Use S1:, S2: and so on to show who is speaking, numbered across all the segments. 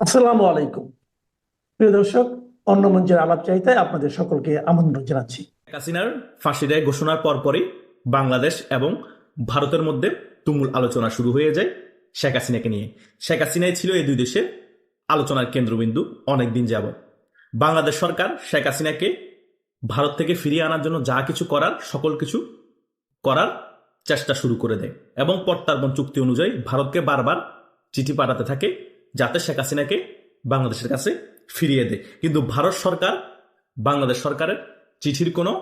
S1: আসসালামু আলাইকুম। প্রিয় দর্শক, অন্য মঞ্চের আলাপ চাইতায় আপনাদের সকলকে আমন্ত্রণ জানাচ্ছি।
S2: হাসিনার ফাঁসি দেয় ঘোষণার পরপরই বাংলাদেশ এবং ভারতের মধ্যে তুমুল আলোচনা শুরু হয়ে যায় শেখ হাসিনাকে নিয়ে। শেখ হাসিনাই ছিল এই দুই দেশের আলোচনার কেন্দ্রবিন্দু অনেক দিন যাবৎ। বাংলাদেশ সরকার শেখ হাসিনাকে ভারত থেকে ফিরিয়ে আনার জন্য যা কিছু করার, সকল কিছু করার চেষ্টা শুরু করে দেয় এবং প্রত্যার্পণ চুক্তি অনুযায়ী ভারতকে বারবার চিঠি পাঠাতে থাকে যাতে শেখ হাসিনাকে বাংলাদেশের কাছে ফিরিয়ে দেয়। কিন্তু ভারত সরকার, বাংলাদেশ সরকারের চিঠির কোনো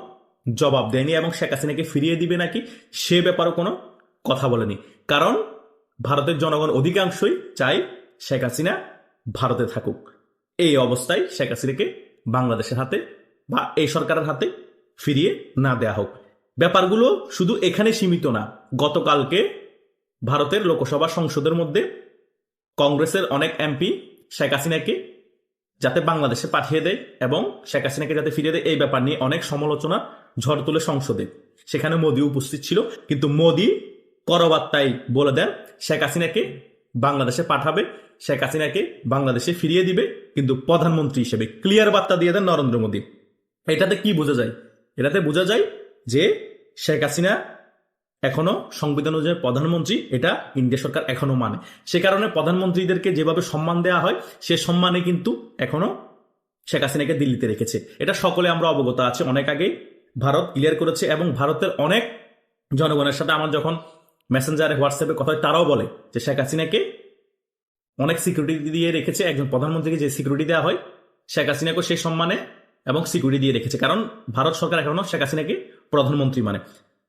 S2: জবাব দেয়নি এবং শেখ হাসিনাকে ফিরিয়ে দিবে নাকি সে ব্যাপারও কোনো কথা বলেনি। কারণ ভারতের জনগণ অধিকাংশই চাই শেখ হাসিনা ভারতে থাকুক। এই অবস্থায় শেখ হাসিনাকে বাংলাদেশের হাতে বা এই সরকারের হাতে ফিরিয়ে না দেয়া হোক। ব্যাপারগুলো শুধু এখানে সীমিত না, গতকালকে ভারতের লোকসভা সংসদের মধ্যে কংগ্রেসের অনেক এমপি শেখ হাসিনাকে যাতে বাংলাদেশে পাঠিয়ে দেয় এবং শেখ হাসিনাকে যাতে ফিরিয়ে দেয়, এই ব্যাপার নিয়ে অনেক সমালোচনা ঝড় তুলে সংসদে। সেখানে মোদি উপস্থিত ছিল, কিন্তু মোদি করবার্তায় বলে দেন, শেখ হাসিনাকে বাংলাদেশে পাঠাবে, শেখ হাসিনাকে বাংলাদেশে ফিরিয়ে দিবে, কিন্তু প্রধানমন্ত্রী হিসেবে ক্লিয়ার বার্তা দিয়ে দেন নরেন্দ্র মোদী। এটাতে কি বোঝা যায়? এটাতে বোঝা যায় যে শেখ হাসিনা এখনও সংবিধান অনুযায়ী প্রধানমন্ত্রী এটা ইন্ডিয়া সরকার এখনও মানে। সে কারণে প্রধানমন্ত্রীদেরকে যেভাবে সম্মান দেওয়া হয়, সে সম্মানে কিন্তু এখনও শেখ হাসিনাকে দিল্লিতে রেখেছে। এটা সকলে আমরা অবগত আছে। অনেক আগেই ভারত ক্লিয়ার করেছে এবং ভারতের অনেক জনগণের সাথে আমার যখন মেসেঞ্জারে হোয়াটসঅ্যাপে কথা তারাও বলে যে শেখ হাসিনাকে অনেক সিকিউরিটি দিয়ে রেখেছে। একজন প্রধানমন্ত্রীকে যে সিকিউরিটি দেওয়া হয়, শেখ হাসিনাকে সেই সম্মানে এবং সিকিউরিটি দিয়ে রেখেছে। কারণ ভারত সরকার এখনও শেখ হাসিনাকে প্রধানমন্ত্রী মানে।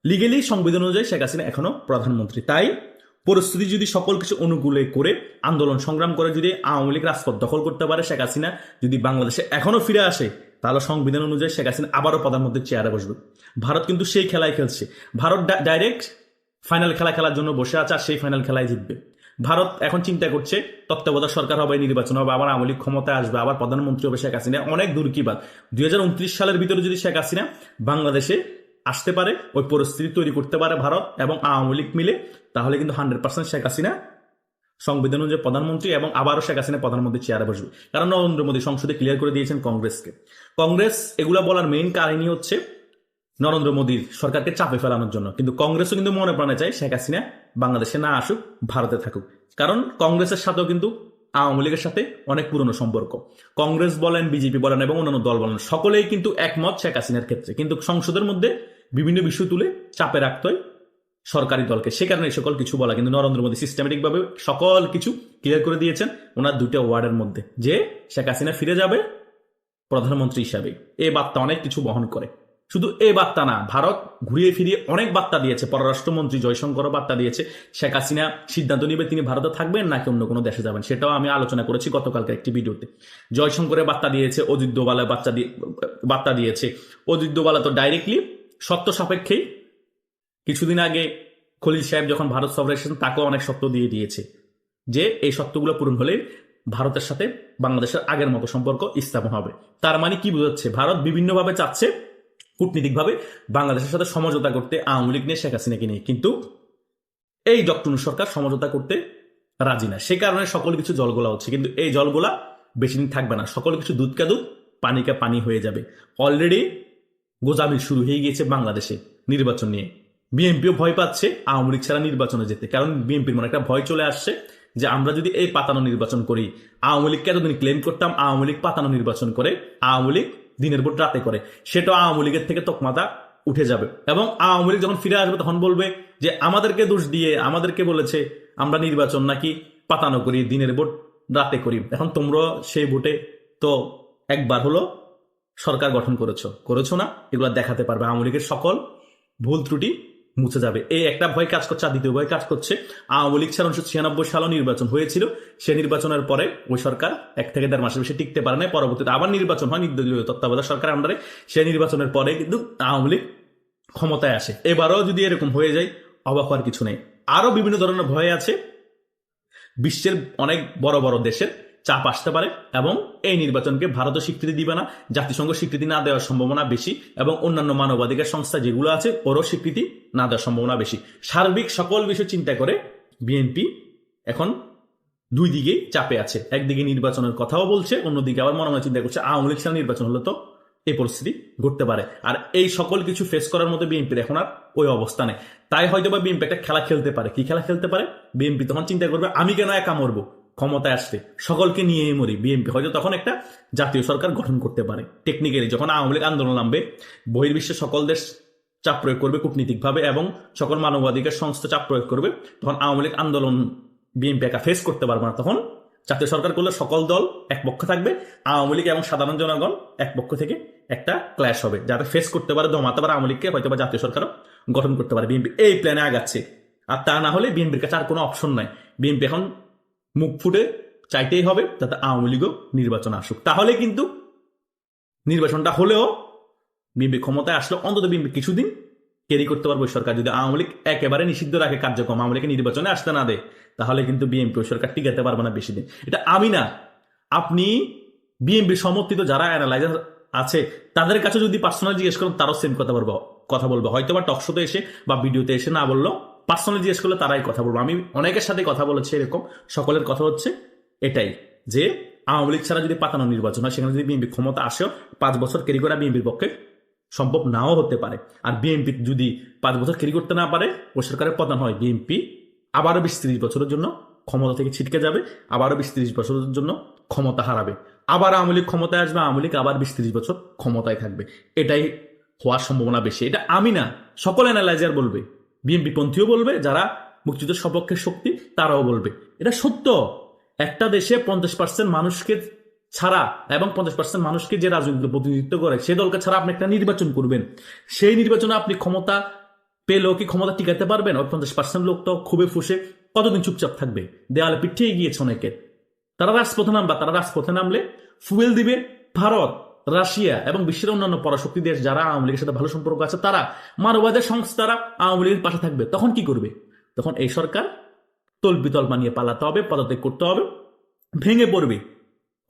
S2: লিগেলি সংবিধান অনুযায়ী শেখ হাসিনা এখনও প্রধানমন্ত্রী। তাই পরিস্থিতি যদি সকল কিছু অনুকূলে করে, আন্দোলন সংগ্রাম করে যদি আওয়ামী লীগ রাজপথ দখল করতে পারে, শেখ হাসিনা যদি বাংলাদেশে এখনও ফিরে আসে, তাহলে সংবিধান অনুযায়ী শেখ হাসিনা আবারও প্রধানমন্ত্রীর চেয়ারে বসবে। ভারত কিন্তু সেই খেলায় খেলছে। ভারত ডাইরেক্ট ফাইনাল খেলা খেলার জন্য বসে আছে আর সেই ফাইনাল খেলায় জিতবে। ভারত এখন চিন্তা করছে, তত্ত্বাবধায়ক সরকার হবে, নির্বাচন হবে, আবার আওয়ামী লীগ ক্ষমতায় আসবে, আবার প্রধানমন্ত্রী হবে শেখ হাসিনা। অনেক দূর কি বাদ দুই হাজার উনত্রিশ সালের ভিতরে যদি শেখ হাসিনা বাংলাদেশে আসতে পারে, ওই পরিস্থিতি তৈরি করতে পারে ভারত এবং আওয়ামী লীগ মিলে, তাহলে কিন্তু হান্ড্রেড পার্সেন্ট শেখ হাসিনা সংবিধান অনুযায়ী প্রধানমন্ত্রী এবং আবারও শেখ হাসিনা প্রধানমন্ত্রী চেয়ারে বসবে। কারণ নরেন্দ্র মোদী সংসদে ক্লিয়ার করে দিয়েছেন কংগ্রেসকে। কংগ্রেস এগুলা বলার মেইন কাহিনী হচ্ছে নরেন্দ্র মোদীর সরকারকে চাপে ফেলানোর জন্য। কিন্তু কংগ্রেসও কিন্তু মনে প্রাণে চায় শেখ হাসিনা বাংলাদেশে না আসুক, ভারতে থাকুক। কারণ কংগ্রেসের সাথেও কিন্তু আওয়ামী লীগের সাথে অনেক পুরনো সম্পর্ক। কংগ্রেস বলেন, বিজেপি বলেন এবং অন্যান্য দল বলেন, সকলেই কিন্তু একমত শেখ হাসিনার ক্ষেত্রে। কিন্তু সংসদের মধ্যে বিভিন্ন বিষয় তুলে চাপে রাখতে হয় সরকারি দলকে। সে কারণে সকল কিছু বলা, কিন্তু নরেন্দ্র মোদী সিস্টেমেটিক ভাবে সকল কিছু ক্লিয়ার করে দিয়েছেন ওনার দুটো ওয়ার্ডের মধ্যে, যে শেখ হাসিনা ফিরে যাবে প্রধানমন্ত্রী হিসাবে। এই বার্তা অনেক কিছু বহন করে। শুধু এই বার্তা না, ভারত ঘুরিয়ে ফিরিয়ে অনেক বার্তা দিয়েছে। পররাষ্ট্রমন্ত্রী জয়শঙ্করও বার্তা দিয়েছে, শেখ হাসিনা সিদ্ধান্ত নিবে তিনি ভারতে থাকবেন নাকি অন্য কোনো দেশে যাবেন, সেটাও আমি আলোচনা করেছি গতকালকে একটি ভিডিওতে। জয়শঙ্করের বার্তা দিয়েছে দোবালের বাচ্চা দিয়ে, বার্তা দিয়েছে। অজিত দোবালা তো ডাইরেক্টলি সত্য সাপেক্ষেই কিছুদিন আগে খলিল সাহেব যখন ভারত সফরে এসেছেন, তাকেও অনেক সত্য দিয়ে দিয়েছে যে এই সত্যগুলো পূরণ হলে ভারতের সাথে বাংলাদেশের আগের মতো সম্পর্ক স্থাপন হবে। তার মানে কি বোঝাচ্ছে? ভারত বিভিন্নভাবে চাচ্ছে কূটনীতিকভাবে বাংলাদেশের সাথে সমঝোতা করতে আওয়ামী লীগ নিয়ে, শেখ হাসিনাকে নিয়ে। কিন্তু এই ডক্টর সরকার সমঝোতা করতে রাজি না। সে কারণে সকল কিছু জলগোলা হচ্ছে। কিন্তু এই জলগোলা বেশি দিন থাকবে না। সকল কিছু দুধ দুধ পানিকা পানি হয়ে যাবে। অলরেডি গোজামিল শুরু হয়ে গিয়েছে বাংলাদেশে নির্বাচন নিয়ে। বিএনপিও ভয় পাচ্ছে আওয়ামী লীগ ছাড়া নির্বাচনে যেতে, কারণ বিএনপির মনে একটা ভয় চলে আসছে যে আমরা যদি এই পাতানো নির্বাচন করি, আওয়ামী লীগকে এতদিন ক্লেম করতাম আওয়ামী লীগ পাতানো নির্বাচন করে, আওয়ামী লীগ দিনের ভোট রাতে করে, সেটা আওয়ামী লীগের থেকে তকমাতা উঠে যাবে। এবং আওয়ামী লীগ যখন ফিরে আসবে তখন বলবে যে, আমাদেরকে দোষ দিয়ে, আমাদেরকে বলেছে আমরা নির্বাচন নাকি পাতানো করি, দিনের ভোট রাতে করি। এখন তোমরা সেই ভোটে তো একবার হলো সরকার গঠন করেছ। করেছ না, এগুলো দেখাতে পারবে। আওয়ামী লীগের সকল ভুল ত্রুটি মুছে যাবে। এই একটা ভয় কাজ করছে, আর দ্বিতীয় ভয় কাজ করছে, আওয়ামী লীগ ছাড়া উনিশশো ছিয়ানব্বই সালও নির্বাচন হয়েছিল। সে নির্বাচনের পরে ওই সরকার এক থেকে দেড় মাসের বেশি টিকতে পারে না পরবর্তীতে আবার নির্বাচন হয় নির্দলীয় তত্ত্বাবধায়ক সরকার আন্ডারে সে নির্বাচনের পরে কিন্তু আওয়ামী লীগ ক্ষমতায় আসে। এবারও যদি এরকম হয়ে যায়, অবাক হওয়ার কিছু নেই। আরও বিভিন্ন ধরনের ভয় আছে বিশ্বের অনেক বড় বড় দেশের। চাপ আসতে পারে এবং এই নির্বাচনকে ভারতও স্বীকৃতি দিবে না, জাতিসংঘ স্বীকৃতি না দেওয়ার সম্ভাবনা বেশি এবং অন্যান্য মানবাধিকার সংস্থা যেগুলো আছে, ওরও স্বীকৃতি না দেওয়ার সম্ভাবনা বেশি। সার্বিক সকল বিষয় চিন্তা করে বিএনপি এখন দুই দিকেই চাপে আছে। একদিকে নির্বাচনের কথাও বলছে, অন্যদিকে আবার মনে মনে চিন্তা করছে, আওয়ামী লীগ ছাড়া নির্বাচন হলে তো এই পরিস্থিতি ঘটতে পারে। আর এই সকল কিছু ফেস করার মতো বিএনপির এখন আর ওই অবস্থা নেই। তাই হয়তো বা বিএনপি একটা খেলা খেলতে পারে। কি খেলা খেলতে পারে? বিএনপি তখন চিন্তা করবে, আমি কেন একা মরবো? ক্ষমতায় আসতে। সকলকে নিয়ে মরি, বিএনপি। হয়তো তখন একটা জাতীয় সরকার গঠন করতে পারে। টেকনিক্যালি যখন আওয়ামী লীগ আন্দোলন নামবে, বহির্বিশ্বে সকল দেশ চাপ প্রয়োগ করবে কূটনীতিকভাবে এবং সকল মানবাধিকার সংস্থা চাপ প্রয়োগ করবে, তখন আওয়ামী লীগ আন্দোলন বিএনপি একা ফেস করতে পারবে না। তখন জাতীয় সরকার করলে সকল দল এক পক্ষ থাকবে, আওয়ামী লীগ এবং সাধারণ জনগণ এক পক্ষ থেকে একটা ক্ল্যাশ হবে, যাতে ফেস করতে পারে, দমাতে পারে আওয়ামী লীগকে হয়তো বা জাতীয় সরকারও গঠন করতে পারে। বিএনপি এই প্ল্যানে আগাচ্ছে। আর তা না হলে বিএনপির কাছে আর কোনো অপশন নাই। বিএনপি এখন মুখ ফুটে চাইতেই হবে যাতে আওয়ামী লীগও নির্বাচন আসুক। তাহলে কিন্তু নির্বাচনটা হলেও বিএনপি ক্ষমতায় আসলে অন্তত বিএনপি কিছুদিন ক্যারি করতে পারবে সরকার। যদি আওয়ামী লীগ একেবারে নিষিদ্ধ রাখে, কার্যক্রম আওয়ামী লীগকে নির্বাচনে আসতে না দেয়, তাহলে কিন্তু বিএনপি সরকার টিকাতে পারবে না বেশি দিন। এটা আমি না। আপনি বিএনপি সমর্থিত যারা অ্যানালাইজার আছে, তাদের কাছে যদি পার্সোনাল জিজ্ঞেস করেন, তারও সেম কথা বলব কথা বলব। হয়তো বা টকশোতে এসে বা ভিডিওতে এসে না বলল পার্সোনাল জিজ্ঞেস করলে তারাই কথা বলব। আমি অনেকের সাথে কথা বলেছি এরকম, সকলের কথা হচ্ছে এটাই যে আওয়ামী লীগ ছাড়া যদি পাতানো নির্বাচন হয়, সেখানে যদি বিএনপি ক্ষমতা আসেও পাঁচ বছর ক্যারি করা বিএনপির পক্ষে সম্ভব নাও হতে পারে। আর বিএনপি যদি পাঁচ বছর ক্যারি করতে না পারে, ও সরকারের পতন হয় বিএনপি, আবারও বিশ ত্রিশ বছরের জন্য ক্ষমতা থেকে ছিটকে যাবে, আবারও বিশ ত্রিশ বছরের জন্য ক্ষমতা হারাবে। আবার আওয়ামী লীগ ক্ষমতায় আসবে, আওয়ামী লীগ আবার বিশ ত্রিশ বছর ক্ষমতায় থাকবে। এটাই হওয়ার সম্ভাবনা বেশি। এটা আমি না, সকল অ্যানালাইজার বলবে। বিএনপি পন্থীও বলবে, যারা মুক্তিযুদ্ধের সপক্ষে শক্তি, তারাও বলবে। এটা সত্য। একটা দেশে পঞ্চাশ পার্সেন্ট মানুষকে ছাড়া এবং পঞ্চাশ পার্সেন্ট মানুষকে যে রাজনৈতিক প্রতিনিধিত্ব করে, সে দলকে ছাড়া আপনি একটা নির্বাচন করবেন। সেই নির্বাচনে আপনি ক্ষমতা পেলেও কি ক্ষমতা টিকাতে পারবেন? ওই পঞ্চাশ পার্সেন্ট লোক তো খুবই ফুসে কতদিন চুপচাপ থাকবে? দেওয়ালে পিঠিয়ে গিয়েছে অনেকে। তারা রাজপথে নামবা, তারা রাজপথে নামলে ফুয়েল দিবে ভারত। রাশিয়া এবং বিশ্বের অন্যান্য পরাশক্তি দেশ যারা আওয়ামী লীগের সাথে ভালো সম্পর্ক আছে, তারা মানবাধিকার সংস্থারা আওয়ামী লীগের পাশে থাকবে। তখন কি করবে? তখন এই সরকার তলবিতল বানিয়ে পালাতে হবে, পদত্যাগ করতে হবে, ভেঙে পড়বে।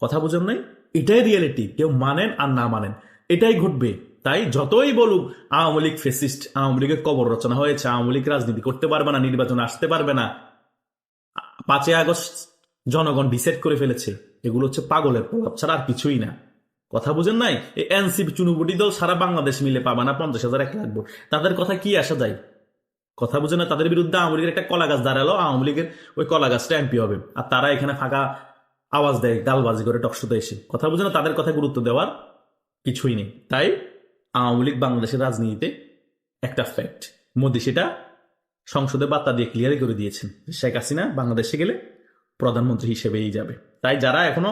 S2: কথা বুঝেন নাই? এটাই রিয়েলিটি কেউ মানেন আর না মানেন। এটাই ঘটবে। তাই যতই বলুক, আওয়ামী লীগ ফেসিস্ট আওয়ামী লীগের কবর রচনা হয়েছে, আওয়ামী লীগ রাজনীতি করতে পারবে না, নির্বাচন আসতে পারবে না। পাঁচই আগস্ট জনগণ ডিসাইড করে ফেলেছে। এগুলো হচ্ছে পাগলের প্রভাব ছাড়া আর কিছুই না। কথা বুঝেন নাই? এই এনসিপি চুনুবুটি দল সারা বাংলাদেশ মিলে পাবে না, পঞ্চাশ হাজার এক লাগবে তাদের কথা কি আসা যায়? কথা বুঝে না তাদের বিরুদ্ধে আওয়ামী লীগের একটা কলা গাছ দাঁড়াল, আওয়ামী লীগের ওই কলা গাছটা এমপি হবে। আর তারা এখানে ফাঁকা আওয়াজ দেয়, গালবাজি করে টকশোতে এসে। কথা বুঝে না তাদের কথা গুরুত্ব দেওয়ার কিছুই নেই। তাই আওয়ামী লীগ বাংলাদেশের রাজনীতিতে একটা ফ্যাক্ট মোদী সেটা সংসদে বার্তা দিয়ে ক্লিয়ারই করে দিয়েছেন শেখ হাসিনা বাংলাদেশে গেলে প্রধানমন্ত্রী হিসেবেই যাবে। তাই যারা এখনও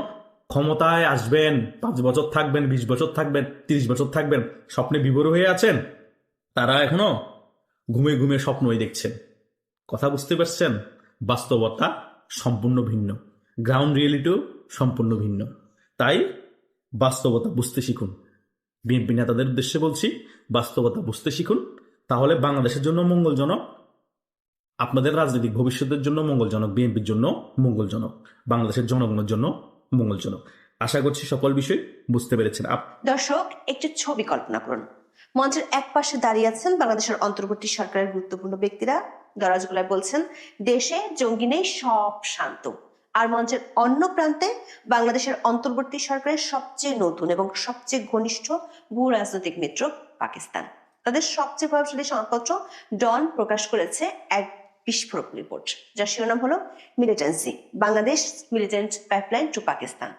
S2: ক্ষমতায় আসবেন, পাঁচ বছর থাকবেন, বিশ বছর থাকবেন, তিরিশ বছর থাকবেন, স্বপ্নে বিভোর হয়ে আছেন, তারা এখনও ঘুমে ঘুমে স্বপ্নই দেখছেন। কথা বুঝতে পারছেন? বাস্তবতা সম্পূর্ণ ভিন্ন। গ্রাউন্ড রিয়েলিটিও সম্পূর্ণ ভিন্ন। তাই বাস্তবতা বুঝতে শিখুন। বিএনপি নেতাদের উদ্দেশ্যে বলছি, বাস্তবতা বুঝতে শিখুন। তাহলে বাংলাদেশের জন্য মঙ্গলজনক, আপনাদের রাজনৈতিক ভবিষ্যতের জন্য মঙ্গলজনক, বিএনপির জন্য মঙ্গলজনক, বাংলাদেশের জনগণের জন্য মঙ্গলজনক। আশা করছি সকল বিষয় বুঝতে পেরেছেন।
S3: দর্শক, একটি ছবি কল্পনা করুন। মঞ্চের এক পাশে দাঁড়িয়ে আছেন বাংলাদেশের অন্তর্বর্তী সরকারের গুরুত্বপূর্ণ ব্যক্তিরা। গলায় বলছেন, দেশে জঙ্গি নেই, সব শান্ত। আর মঞ্চের অন্য প্রান্তে বাংলাদেশের অন্তর্বর্তী সরকারের সবচেয়ে নতুন এবং সবচেয়ে ঘনিষ্ঠ ভূ রাজনৈতিক মিত্র পাকিস্তান। তাদের সবচেয়ে প্রভাবশালী সংবাদপত্র ডন প্রকাশ করেছে এক বিস্ফোরক রিপোর্ট যার শিরোনাম হলো militancy Bangladesh militant pipeline to Pakistan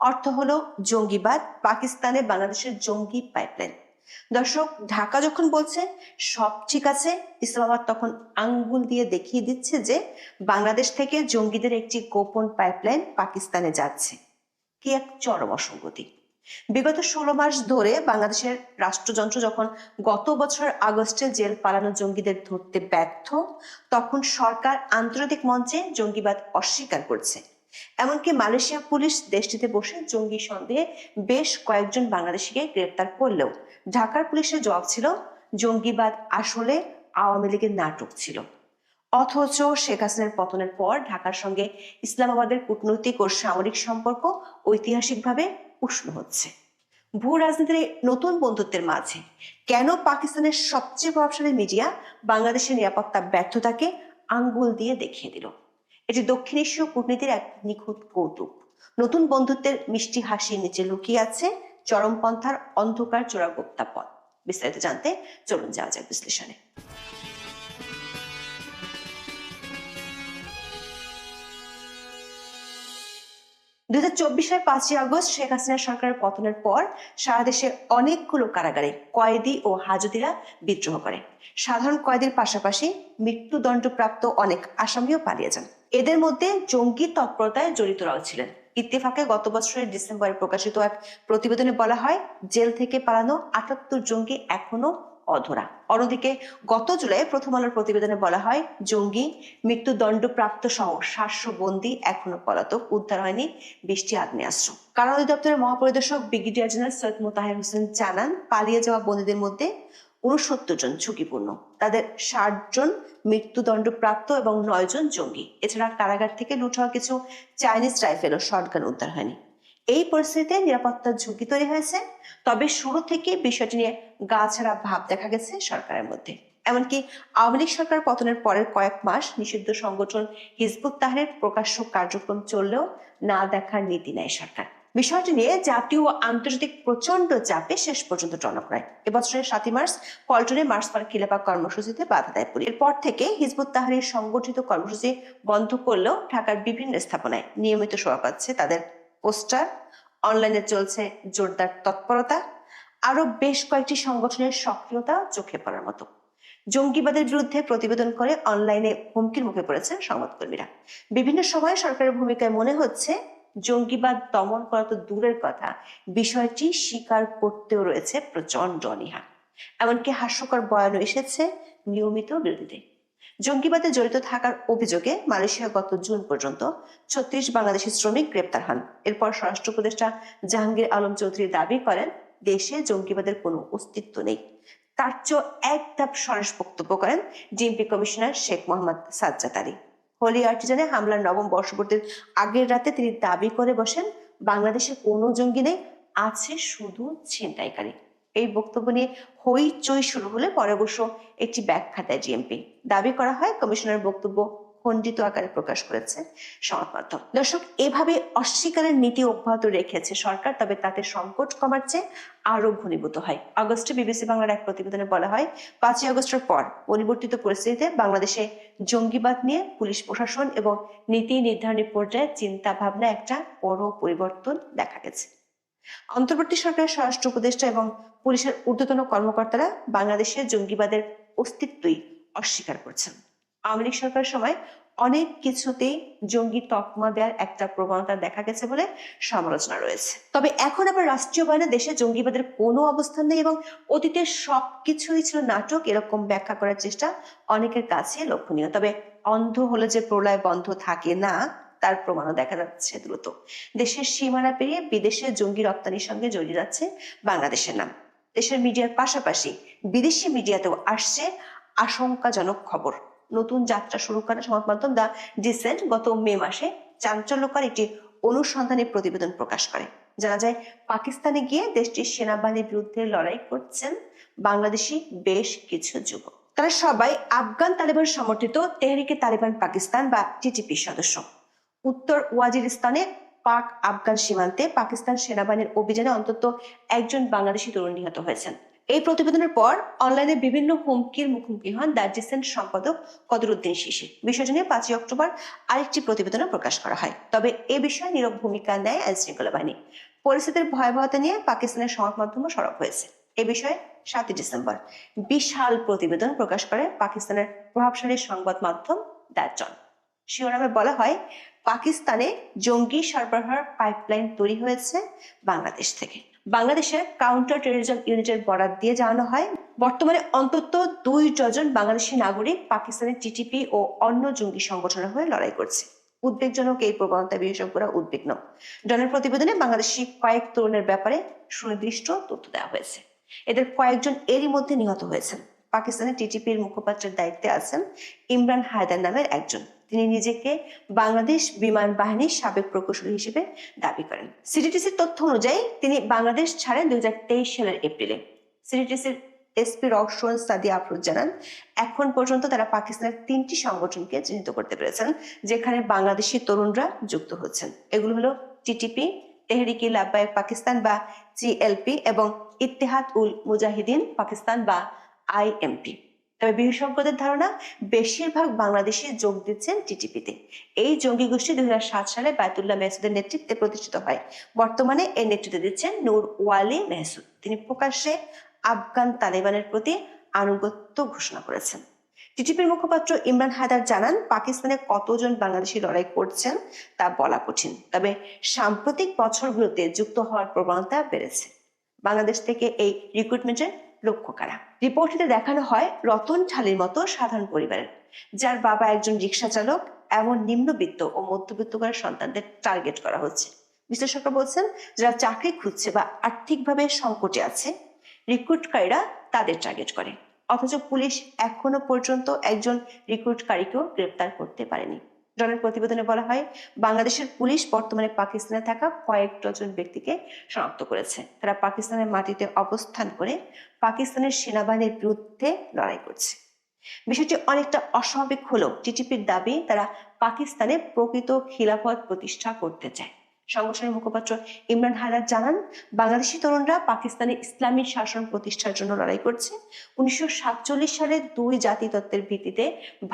S3: অর্থ হলো জঙ্গিবাদ, পাকিস্তানে বাংলাদেশের জঙ্গি পাইপলাইন দর্শক, ঢাকা যখন বলছে, সব ঠিক আছে, ইসলামাবাদ তখন আঙ্গুল দিয়ে দেখিয়ে দিচ্ছে যে বাংলাদেশ থেকে জঙ্গিদের একটি গোপন পাইপলাইন পাকিস্তানে যাচ্ছে। কি এক চরম অসঙ্গতি। বিগত ষোলো মাস ধরে বাংলাদেশের রাষ্ট্রযন্ত্র যখন গত বছর আগস্টে জেল পালানো জঙ্গিদের ধরতে ব্যর্থ, তখন সরকার আন্তর্জাতিক মঞ্চে জঙ্গিবাদ অস্বীকার করছে। এমনকি মালয়েশিয়া পুলিশ দেশটিতে বসে জঙ্গি সন্দেহে বেশ কয়েকজন বাংলাদেশিকে গ্রেপ্তার করলেও ঢাকার পুলিশের জবাব ছিল, জঙ্গিবাদ আসলে আওয়ামী লীগের নাটক ছিল। অথচ শেখ হাসিনার পতনের পর ঢাকার সঙ্গে ইসলামাবাদের কূটনৈতিক ও সামরিক সম্পর্ক ঐতিহাসিকভাবে উষ্ণ হচ্ছে। ভূ রাজনীতির নতুন বন্ধুত্বের মাঝে কেন পাকিস্তানের সবচেয়ে প্রভাবশালী মিডিয়া বাংলাদেশের নিরাপত্তা ব্যর্থতাকে আঙ্গুল দিয়ে দেখিয়ে দিল? এটি দক্ষিণ এশীয় কূটনীতির এক নিখুঁত কৌতুক। নতুন বন্ধুত্বের মিষ্টি হাসির নিচে লুকিয়ে আছে চরমপন্থার অন্ধকার চোরাগোপ্তা পথ। বিস্তারিত জানতে চলুন যাওয়া যাক বিশ্লেষণে। দুই হাজার পাঁচই আগস্ট শেখ হাসিনা সরকারের পতনের পর সারা দেশে অনেকগুলো কারাগারে কয়েদি ও বিদ্রোহ করে। সাধারণ কয়েদির পাশাপাশি মৃত্যুদণ্ডপ্রাপ্ত অনেক আসামিও পালিয়ে যান। এদের মধ্যে জঙ্গি তৎপরতায় জড়িতরাও ছিলেন। ইত্তেফাকে গত বছরের ডিসেম্বরে প্রকাশিত এক প্রতিবেদনে বলা হয়, জেল থেকে পালানো আটাত্তর জঙ্গি এখনও অধরা। অন্যদিকে গত জুলাই প্রথম আলোর প্রতিবেদনে বলা হয়, জঙ্গি মৃত্যুদণ্ডপ্রাপ্ত সহ সাতশো বন্দী এখনও পলাতক, উদ্ধার হয়নি বৃষ্টি আগ্নেয়াস্ত্র। কারণ অধিদপ্তরের মহাপরিদর্শক ব্রিগেডিয়ার জেনারেল সৈয়দ মোতাহের হোসেন জানান, পালিয়ে যাওয়া বন্দীদের মধ্যে উনসত্তর জন ঝুঁকিপূর্ণ। তাদের ষাট জন মৃত্যুদণ্ডপ্রাপ্ত এবং নয় জন জঙ্গি। এছাড়া কারাগার থেকে লুট হওয়া কিছু চাইনিজ রাইফেল ও শটগান উদ্ধার হয়নি। এই পরিস্থিতিতে নিরাপত্তার ঝুঁকি তৈরি হয়েছে। তবে শুরু থেকে বিষয়টি নিয়ে গা ছাড়া ভাব দেখা গেছে সরকারের মধ্যে। এমনকি আওয়ামী লীগ সরকার পতনের পরের কয়েক মাস নিষিদ্ধ সংগঠন হিজবুত তাহরের প্রকাশ্য কার্যক্রম চললেও না দেখার নীতি নেয় সরকার। বিষয়টি নিয়ে জাতীয় ও আন্তর্জাতিক প্রচণ্ড চাপে শেষ পর্যন্ত টনক নয়। এবছরের সাতই মার্চ, পল্টনে মার্চ পার খিলাফা কর্মসূচিতে বাধা দেয় পুলিশ। এরপর থেকে হিজবুত তাহরির সংগঠিত কর্মসূচি বন্ধ করলেও ঢাকার বিভিন্ন স্থাপনায় নিয়মিত শোভা পাচ্ছে তাদের পোস্টার, অনলাইনে চলছে জোরদার তৎপরতা আরও বেশ কয়েকটি সংগঠনের সক্রিয়তা চোখে পড়ার মতো। জঙ্গিবাদের বিরুদ্ধে প্রতিবেদন করে অনলাইনে হুমকির মুখে পড়েছেন সংবাদকর্মীরা। বিভিন্ন সময়ে সরকারের ভূমিকায় মনে হচ্ছে, জঙ্গিবাদ দমন করা তো দূরের কথা, বিষয়টি স্বীকার করতেও রয়েছে প্রচণ্ড অনীহা। এমনকি হাস্যকর বয়ানও এসেছে নিয়মিত বিরোধীদের জঙ্গিবাদে জড়িত থাকার অভিযোগে মালয়েশিয়া গত জুন পর্যন্ত ছত্রিশ বাংলাদেশি শ্রমিক গ্রেপ্তার হন। এরপর স্বরাষ্ট্র উপদেষ্টা জাহাঙ্গীর আলম চৌধুরী দাবি করেন, দেশে জঙ্গিবাদের কোনো অস্তিত্ব নেই। তার চেয়েও এক ধাপ সরেস বক্তব্য করেন D M P commissioner Sheikh Mohammad Sajjad Ali. Holey আর্টিজানে হামলার নবম বর্ষপূর্তির আগের রাতে তিনি দাবি করে বসেন, বাংলাদেশে কোনো জঙ্গি নেই, আছে শুধু ছিনতাইকারী। এই বক্তব্য নিয়ে হইচই শুরু হলে পরে অবশ্য একটি ব্যাখ্যা দেয় জিএমপি। দাবি করা হয় কমিশনের বক্তব্য খণ্ডিত আকারে প্রকাশ করেছে সংবাদ মাধ্যম। দর্শক, এভাবে অস্বীকারের নীতি অব্যাহত রেখেছে সরকার, তবে তাতে সংকট কমার চেয়ে আরও ঘনীভূত হয়। আগস্টে বিবিসি বাংলার এক প্রতিবেদনে বলা হয়, পাঁচই আগস্টের পর পরিবর্তিত পরিস্থিতিতে বাংলাদেশে জঙ্গিবাদ নিয়ে পুলিশ প্রশাসন এবং নীতি নির্ধারণী পর্যায়ে চিন্তা ভাবনা একটা বড় পরিবর্তন দেখা গেছে। অন্তর্বর্তী সরকারের স্বরাষ্ট্র উপদেষ্টা এবং পুলিশের ঊর্ধ্বতন কর্মকর্তারা বাংলাদেশের জঙ্গিবাদের অস্তিত্বই অস্বীকার করছেন। আওয়ামী লীগ সরকারের সময় অনেক কিছুতেই জঙ্গি তকমা দেওয়ার একটা প্রবণতা দেখা গেছে বলে সমালোচনা রয়েছে। তবে এখন আবার রাষ্ট্রীয় বাহিনী দেশে জঙ্গিবাদের কোনো অবস্থান নেই এবং অতীতের সবকিছুই ছিল নাটক, এরকম ব্যাখ্যা করার চেষ্টা অনেকের কাছে লক্ষণীয়। তবে অন্ধ হলে যে প্রলয় বন্ধ থাকে না তার প্রমাণও দেখা যাচ্ছে দ্রুত। দেশের সীমানা পেরিয়ে বিদেশে জঙ্গি রপ্তানির সঙ্গে জড়িয়ে যাচ্ছে বাংলাদেশের নাম। দেশের মিডিয়ার পাশাপাশি বিদেশি মিডিয়াতেও আসছে আশঙ্কাজনক খবর। নতুন যাত্রা শুরু করা সংবাদ মাধ্যম দ্য ডিসেন্ট গত মে মাসে চাঞ্চল্যকর একটি অনুসন্ধানী প্রতিবেদন প্রকাশ করে। জানা যায়, পাকিস্তানে গিয়ে দেশটির সেনাবাহিনীর বিরুদ্ধে লড়াই করছেন বাংলাদেশি বেশ কিছু যুবক। তারা সবাই আফগান তালেবান সমর্থিত তেহরিকে তালেবান পাকিস্তান বা টিটিপি সদস্য। উত্তর ওয়াজিরিস্তানে পাক আফগান সীমান্তে পাকিস্তান সেনাবাহিনীর অভিযানে অন্তত একজন বাংলাদেশি তরুণ নিহত হয়েছেন। এই প্রতিবেদনের পর অনলাইনে বিভিন্ন হুমকির মুখোমুখি হন দ্য ডিসেন্ট সম্পাদক কদরুদ্দিন শিশির বিষয়টি নিয়ে পাঁচই অক্টোবর আরেকটি প্রতিবেদনও প্রকাশ করা হয়। তবে এ বিষয়ে নীরব ভূমিকা নেয় আইন শৃঙ্খলা বাহিনী। পরিস্থিতির ভয়াবহতা নিয়ে পাকিস্তানের সংবাদ মাধ্যমও সরব হয়েছে। এ বিষয়ে সাতই ডিসেম্বর বিশাল প্রতিবেদন প্রকাশ করে পাকিস্তানের প্রভাবশালী সংবাদ মাধ্যম দ্য শিরোনামে বলা হয় পাকিস্তানে জঙ্গি সরবরাহের পাইপলাইন তৈরি হয়েছে বাংলাদেশ থেকে। বাংলাদেশের কাউন্টার টেরোরিজম ইউনিটের বরাদ দিয়ে জানানো হয়। বর্তমানে অন্তত দুই ডজন বাংলাদেশি নাগরিক পাকিস্তানের টিটিপি ও অন্য জঙ্গি সংগঠনের হয়ে লড়াই করছে। উদ্বেগজনক এই প্রবণতা বিশেষজ্ঞরা উদ্বিগ্ন। ডনের প্রতিবেদনে বাংলাদেশি কয়েক তরুণের ব্যাপারে সুনির্দিষ্ট তথ্য দেওয়া হয়েছে। এদের কয়েকজন এরই মধ্যে নিহত হয়েছেন। পাকিস্তানের টিটিপির মুখপাত্রের দায়িত্বে আছেন ইমরান হায়দার নামের একজন। তিনি নিজেকে বাংলাদেশ বিমান বাহিনীর সাবেক প্রকৌশলী হিসেবে দাবি করেন। সিডিটিসির তথ্য অনুযায়ী, তিনি বাংলাদেশ ছাড়েন দুই হাজার তেইশ সালের এপ্রিলে। সিডিটিসির এসপি রওশন সাদি আফরোজ জানান, এখন পর্যন্ত তারা পাকিস্তানের তিনটি সংগঠনকে চিহ্নিত করতে পেরেছেন, যেখানে বাংলাদেশি তরুণরা যুক্ত হচ্ছেন। এগুলো হলো টিটিপি, তেহরিকি লাব্বায়ক পাকিস্তান বা জিএলপি এবং ইত্তেহাদ উল মুজাহিদিন পাকিস্তান বা আইএমপি তবে বিশেষজ্ঞদের ধারণা, বেশিরভাগ বাংলাদেশি যোগ দিচ্ছেন টিটিপিতে এই জঙ্গি গোষ্ঠী দুই হাজার সাত সালে বায়তুল্লাহ মেহসুদের নেতৃত্বে প্রতিষ্ঠিত হয়। বর্তমানে এর নেতৃত্ব দিচ্ছেন নূর ওয়ালি মেহসুদ। তিনি প্রকাশ্যে আফগান তালেবানের প্রতি আনুগত্য ঘোষণা করেছেন। টিটিপির মুখপাত্র ইমরান হায়দার জানান, পাকিস্তানে কতজন বাংলাদেশি লড়াই করছেন তা বলা কঠিন। তবে সাম্প্রতিক বছরগুলোতে যুক্ত হওয়ার প্রবণতা বেড়েছে। বাংলাদেশ থেকে এই রিক্রুটমেন্টের লক্ষ্য কারা। রিপোর্টটিতে দেখানো হয় রতন ঠালির মতো সাধারণ পরিবারের, যার বাবা একজন রিক্সা চালক, এমন নিম্নবিত্ত ও মধ্যবিত্ত করে সন্তানদের টার্গেট করা হচ্ছে। বিশ্লেষকরা বলছেন, যারা চাকরি খুঁজছে বা আর্থিকভাবে সংকটে আছে, রিক্রুটকারীরা তাদের টার্গেট করে। অথচ পুলিশ এখনও পর্যন্ত একজন রিক্রুটকারীকেও গ্রেপ্তার করতে পারেনি। জনের প্রতিবেদনে বলা হয়, বাংলাদেশের পুলিশ বর্তমানে পাকিস্তানে থাকা কয়েক ডজন ব্যক্তিকে শনাক্ত করেছে। তারা পাকিস্তানের মাটিতে অবস্থান করে পাকিস্তানের সেনাবাহিনীর বিরুদ্ধে লড়াই করছে। বিষয়টি অনেকটা অস্বাভাবিক হলেও টিটিপির দাবি, তারা পাকিস্তানে প্রকৃত খিলাফত প্রতিষ্ঠা করতে চায়। সংগঠনের মুখপাত্র ইমরান হায়দার জানান, বাংলাদেশি তরুণরা পাকিস্তানে ইসলামী শাসন প্রতিষ্ঠার জন্য লড়াই করছে। উনিশশো সাতচল্লিশ সালে দুই জাতি তত্ত্বের ভিত্তিতে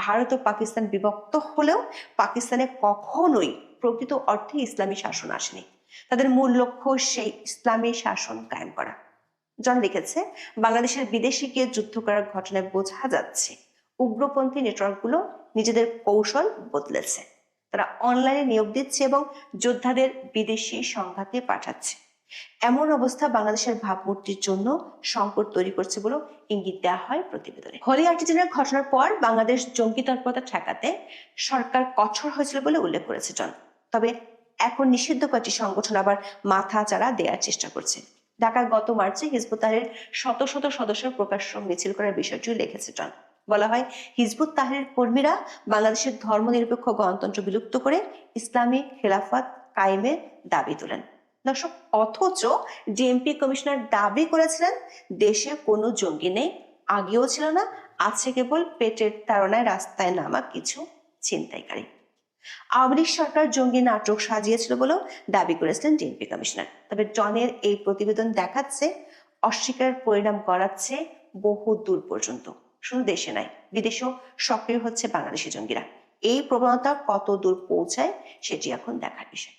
S3: ভারত ও পাকিস্তান বিভক্ত হলেও পাকিস্তানে কখনোই প্রকৃত অর্থে ইসলামী শাসন আসেনি। তাদের মূল লক্ষ্য সেই ইসলামী শাসন কায়েম করা। জন লিখেছে বাংলাদেশের বিদেশে গিয়ে যুদ্ধ করার ঘটনায় বোঝা যাচ্ছে, উগ্রপন্থী নেটওয়ার্কগুলো নিজেদের কৌশল বদলেছে। তারা অনলাইনে নিয়োগ দিচ্ছে এবং যোদ্ধাদের বিদেশি সংঘাতে পাঠাচ্ছে। এমন অবস্থা বাংলাদেশের ভাবমূর্তির জন্য সংকট তৈরি করছে বলে ইঙ্গিত দেওয়া হয় প্রতিবেদনে। হোলি আর্টিজেনের ঘটনার পর বাংলাদেশ জঙ্গি তৎপরতা ঠেকাতে সরকার কঠোর হয়েছিল বলে উল্লেখ করেছে জন। তবে এখন নিষিদ্ধ কয়েকটি সংগঠন আবার মাথা চাড়া দেওয়ার চেষ্টা করছে। ঢাকার গত মার্চে হিজবুত তাহের শত শত সদস্য প্রকাশ্য মিছিল করার বিষয়টি লিখেছে জন। বলা হয়। হিজবুত তাহরির কর্মীরা বাংলাদেশের ধর্মনিরপেক্ষ গণতন্ত্র বিলুপ্ত করে ইসলামী খেলাফত কায়েমের দাবি তোলেন। দর্শক, অথচ ডিএমপি কমিশনার দাবি করেছিলেন, দেশে কোনো জঙ্গি নেই, আগেও ছিল না, আছে কেবল পেটের তাড়নায় রাস্তায় নামা কিছু ছিনতাইকারী। আওয়ামী লীগ সরকার জঙ্গি নাটক সাজিয়েছিল বলেও দাবি করেছিলেন ডিএমপি কমিশনার। তবে জনের এই প্রতিবেদন দেখাচ্ছে অস্বীকারের পরিণাম করাচ্ছে বহু দূর পর্যন্ত। শুধু দেশে নয় বিদেশেও সক্রিয় হচ্ছে বাংলাদেশি জঙ্গিরা। এই প্রবণতা কত দূর পৌঁছায়, সেটি এখন দেখার বিষয়।